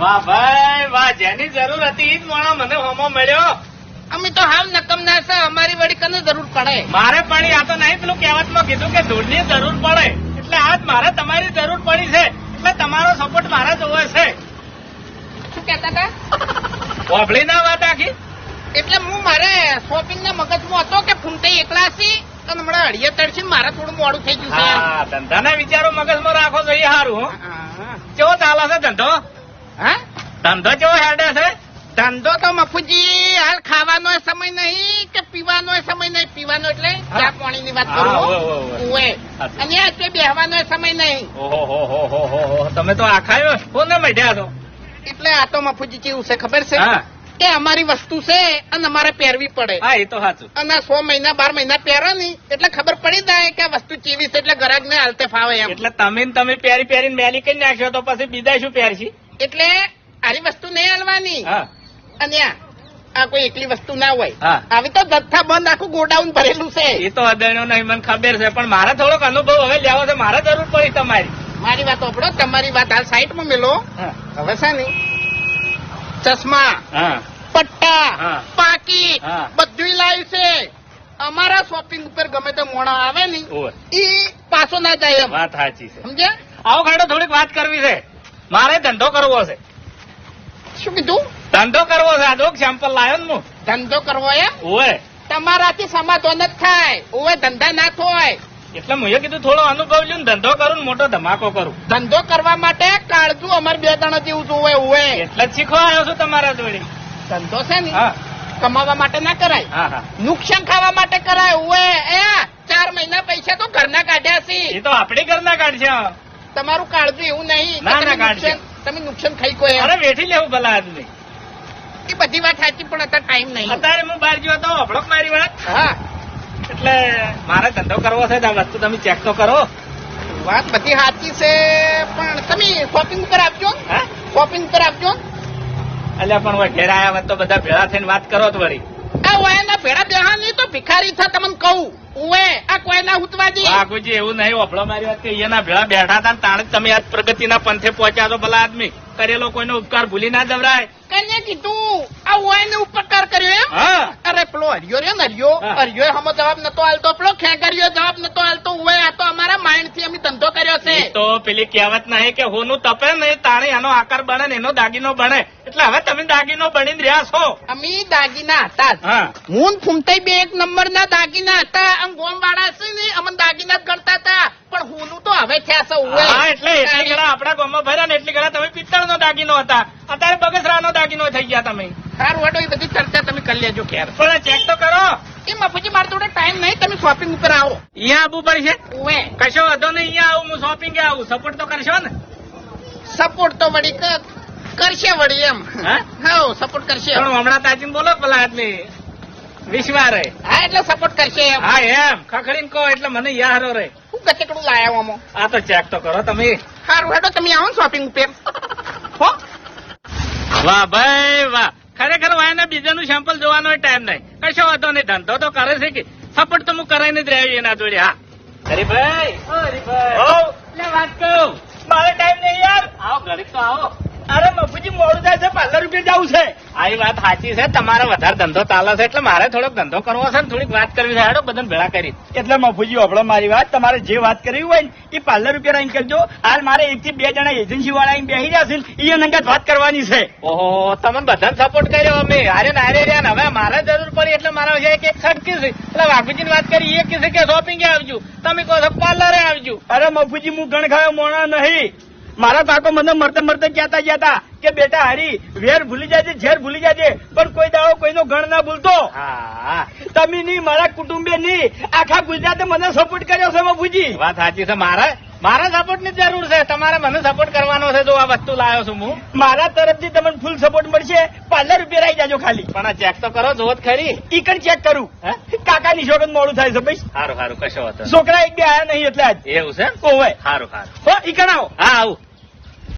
વાહ ભાઈ વાહ જેની જરૂર હતી જ માણો મને હોમો મળ્યો. અમે તો હાવ નકમ ના છે અમારી વળી કને જરૂર પડે? મારે પણ આ તો નહીં પેલું કહેવતમાં કીધું કે ધૂળની જરૂર પડે. એટલે આજ મારે તમારી જરૂર પડી છે. એટલે તમારો સપોર્ટ મારે જોવે છે. શું કહેતા હતા? વાપડી ના વાત આખી. એટલે હું મારે શોપિંગ ના મગજમાં હતો કે ફૂમતે એકલા સી અને હમણાં અઢીએ તડશે મારા થોડું મોડું થઈ ગયું છે. હા ધંધાના વિચારો મગજમાં રાખો જોઈએ સારું કેવો ચાલે છે ધંધો? હા? ધંધો કેવો હેડે છે? ધંધો તો મફુજી હાલ ખાવાનો સમય નહીં કે પીવાનો સમય નહીં? પીવાનો એટલે ચા પાણી ની વાત કરું. અને આ બેહવાનો સમય નહીં. તમે તો આખાયો કોને મઢ્યા છો. એટલે આ તો મફુજી કેવું છે ખબર છે? કે અમારી વસ્તુ છે અને અમારે પહેરવી પડે. હા એ તો સાચું. અને સો મહિના બાર મહિના પહેરો ની એટલે ખબર પડી જાય કે વસ્તુ ચીવી છે એટલે ગ્રાહક ને હાલતે ફાવે એમ. એટલે તમે તમે પહેરી પહેરીને મેલી કરી નાખ્યો તો પછી બીજા શું પહેરશી? એટલે આરી વસ્તુ નહીં હાલવાની. અને આ કોઈ એકલી વસ્તુ ના હોય. હા. આવી તો જથ્થા બંધ આખું ગોડાઉન ભરેલું છે. એ તો અદાણ્યો નહીં મને ખબર છે પણ મારે થોડોક અનુભવ હવે લેવો છે મારે જરૂર પડી તમારી. મારી વાત ઓપડો તમારી વાત હાલ સાઈડમાં મેલો. હવે છે ને ચશ્મા હા. પટ્ટા પાકી. બધું લાવ્યું છે. અમારા શોપિંગ ઉપર ગમે તે મોણા આવે ને એ પાછો ના જાય વાત સાચી છે. સમજ્યા? આવો ખાડો થોડીક વાત કરવી છે. મારે ધંધો કરવો છે. શું કીધું? ધંધો કરવો છે. આજો સેમ્પલ લાવ્યો ને હું. ધંધો કરવો એમ? ઓવે તમારાથી સમાધાન જ થાય. ઓવે ધંધા ના થાય. એટલે મેં કીધું થોડો અનુભવ લઉં ધંધો કરું મોટો ધમાકો કરું. ધંધો કરવા માટે કાળજું અમારે બે દાણા જેવું જોવે ઓવે એટલે જ શીખવા આવ્યો છું તમારા જોડે. ધંધો છે ને? કમાવા માટે ના કરાય. નુકસાન ખાવા માટે કરાય. ઓવે એ ચાર મહિના પૈસા તો ઘરના કાઢ્યા છે. એ તો આપણે ઘરના કાઢશે. તમારું કાળજું એવું નહીં ના, ના, તમે નુકસાન- તમે નુકસાન ખાઈ કોઈ અરે વેઠી લેવું ભલા આદમી. એ બધી વાત સાચી પણ અત્યારે ટાઈમ નહીં. અત્યારે હું બહાર ગયો તો અભડક મારી વાત. હા. એટલે મારે ધંધો કરવો છે તો આ વસ્તુ તમે ચેક તો કરો. વાત બધી સાચી છે પણ તમે શોપિંગ ઉપર આપજો. હા? શોપિંગ ઉપર આપજો. એટલે પણ હવે ઘેર આવ્યા તો બધા ભેળા થઈને વાત કરો તો વળી. આ ઓયાના ભેડા બેહાની તો ભિખારી થા તમને કહું. ઉવે આ કોઈના હુતવાજી બાપુજી એવું નહીં ઓફળો મારી વાત કે એના ભેળા બેઠા હતા તાણે તમે આજ પ્રગતિના પંથે પહોંચ્યા છો ભલા આદમી. કરેલો કોઈનો ઉપકાર ભૂલી ના જવરાય. કને કીધું? આ ઓયાને ઉપકાર કર્યો એમ? હા. અરે પેલો હરિયો રે ને હરિયો. હરિયો હમો જવાબ નતો આલતો. પેલો ખેગરિયો જવાબ નતો આલતો. હોય આ તો અમારા માઇન્ડથી અમે ધંધો કર્યો છે. તો પેલી કહેવત નહીં કે હોનું તપે નહીં તાણે એનો આકાર બને ને એનો દાગીનો બને. એટલે હવે તમે દાગીનો બની રહ્યા છો. અમે દાગીના હતા. હા. ફૂમતાઈ બે એક નંબર ના દાગીના હતા. આમ ગોમ વાળા છે ને અમે દાગીના કરતા હતા. પણ હુંનું તો હવે થયા છે ઉવે. હા એટલે એટલી આપણા ગામમાં ભર્યા ને એટલી ગણા તમે પિત્તળનો દાગીનો હતા. અત્યારે બગસરાનો દાગીનો થઈ ગયા તમે. સારું હેડો એ બધી ચર્ચા તમે કરી લેજો ખેર. પણ ચેક તો કરો. એ મફુજી મારા જોડે ટાઈમ નહીં તમે શોપિંગ ઉપર આવો. અહીંયા આવવું પડશે? કશો વધો નહીં અહીંયા આવું હું શોપિંગ આવું. સપોર્ટ તો કરશો ને? સપોર્ટ તો વળી કરશે વળી એમ. હા? સપોર્ટ કરશે. પણ હમણાં તાજીને બોલો પેલા આદમી. વિશ્વા રે હા એટલે સપોર્ટ કરશે હા એમ. ખખડીને કહો એટલે મને યારો રે હું ગચેકડું લાયા આમો. આ તો ચેક તો કરો તમે. સારું હેડો તમે આવો શોપિંગ ઉપર. વાહ ભાઈ વાહ. ખરેખર વાયના બીજાનું સેમ્પલ જોવાનો ટાઈમ નહીં. કશો વાંધો નહીં ધંધો તો કરે છે કે. સપોર્ટ તો હું કરાઈને જ રહ્યો એના જોડે હા. હરીભાઈ. હરીભાઈ. વાત કહું મારે ટાઈમ નહીં યાર. આવો ઘડીક તો આવો. અરે મોડું થાય છે પંદર રૂપિયા જવું છે. આ વાત સાચી છે તમારે વધારે ધંધો ચાલે છે એટલે મારે થોડોક ધંધો કરવો છે ને થોડીક વાત કરવી છે. હેડો બધાને ભેળા કરી. એટલે મફુજી આપણો મારી વાત તમારે જે વાત કરવી હોય ને એ પંદર રૂપિયા રાઈન કરજો. હાલ મારે એક થી બે જણા એજન્સી વાળા બેસી રહ્યા છે ને એ અંગત વાત કરવાની છે. ઓહો તમે બધાને સપોર્ટ કર્યો અમે. હારે ને હારે રહ્યા ને. હવે મારે જરૂર પડી એટલે મારા છે કે એક છટકી છે. એટલે વાઘુજીની વાત કરી એ કે શોપિંગ આવજો. તમે કહો છો પાર્લરે આવજો. અરે મફુજી હું ગણ ખાયો મોણા નહીં. મારા કાકો મને મરતે મરતે કહેતા ગયા કે બેટા હારી વેર ભૂલી જાજે ઝેર ભૂલી જાજે પણ કોઈ દાડો કોઈનો ગણ ના ભૂલતો. તમે નહીં મારા કુટુંબે નહીં આખા ગુજરાતે મને સપોર્ટ કર્યો છે મફુજી વાત સાચી છે. મારા મારા સપોર્ટની જરૂર છે. તમારે મને સપોર્ટ કરવાનો છે જો આ વસ્તુ લાવ્યો છું હું. મારા તરફથી તમને ફૂલ સપોર્ટ મળશે. પાર્લર રૂપિયા આવી જાજો ખાલી. પણ આ ચેક તો કરો જોત ખરી. ઈ કણ ચેક કરું? હે? કાકાની શોગન મોડું થાય છે ભાઈ. સારું સારું કશો હતો છોકરા એક બે આયા નહીં એટલે આજ. એવું છે? ઓવે. સારું સારું હો ઈકણ કણ આવો? હા આવું.